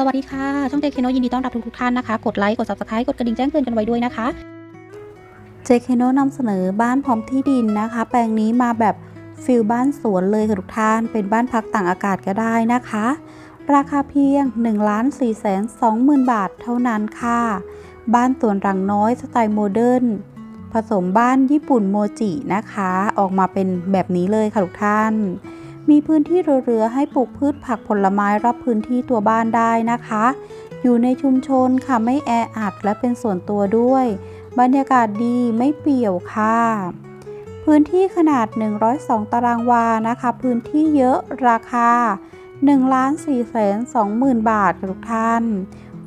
สวัสดีค่ะ ช่องเจคโนยินดีต้อนรับทุกๆท่านนะคะ กดไลค์ กด subscribe กดกระดิ่งแจ้งเตือนกันไว้ด้วยนะคะเจเคโนนำเสนอบ้านพร้อมที่ดินนะคะ แปลงนี้มาแบบฟิลบ้านสวนเลยค่ะทุกท่าน เป็นบ้านพักต่างอากาศก็ได้นะคะ ราคาเพียง1 4 2 0 0 0 0 บาทเท่านั้นค่ะ บ้านสวนรังน้อยสไตล์โมเดิร์นผสมบ้านญี่ปุ่นโมจินะคะ ออกมาเป็นแบบนี้เลยค่ะทุกท่าน มีพื้นที่เหลือๆให้ปลูกพืชผักผลไม้รอบพื้นที่ตัวบ้านได้นะคะ อยู่ในชุมชนค่ะไม่แออัดและเป็นส่วนตัวด้วย บรรยากาศดีไม่เปี่ยวค่ะ พื้นที่ขนาด 102 ตารางวานะคะ พื้นที่เยอะราคา1 4 2 0 0 0 0 บาททุกท่าน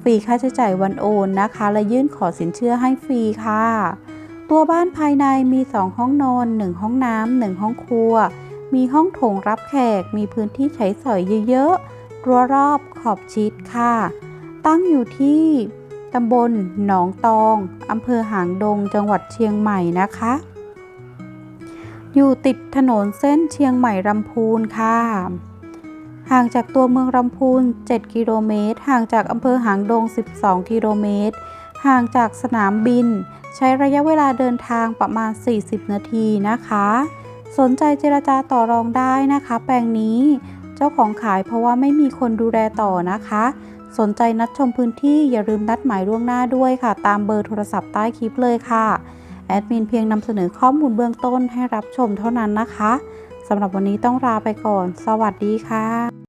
ฟรีค่าใช้จ่ายวันโอนนะคะ และยื่นขอสินเชื่อให้ฟรีค่ะ ตัวบ้านภายในมี 2 ห้องนอน 1 ห้องน้ำ1ห้องครัว มีห้องโถงรับแขก มีพื้นที่ใช้สอยเยอะๆ รั้วรอบขอบชิดค่ะ ตั้งอยู่ที่ตำบลหนองตองอำเภอหางดง จังหวัดเชียงใหม่นะคะ อยู่ติดถนนเส้นเชียงใหม่ลำพูนค่ะ ห่างจากตัวเมืองลำพูน 7 กิโลเมตร ห่างจากอำเภอหางดง 12 กิโลเมตร ห่างจากสนามบิน ใช้ระยะเวลาเดินทางประมาณ 40 นาทีนะคะ สนใจเจรจาต่อรองได้นะคะ แปลงนี้เจ้าของขายเพราะว่าไม่มีคนดูแลต่อนะคะ สนใจนัดชมพื้นที่อย่าลืมนัดหมายล่วงหน้าด้วยค่ะ ตามเบอร์โทรศัพท์ใต้คลิปเลยค่ะ แอดมินเพียงนำเสนอข้อมูลเบื้องต้นให้รับชมเท่านั้นนะคะสำหรับวันนี้ต้องลาไปก่อน สวัสดีค่ะ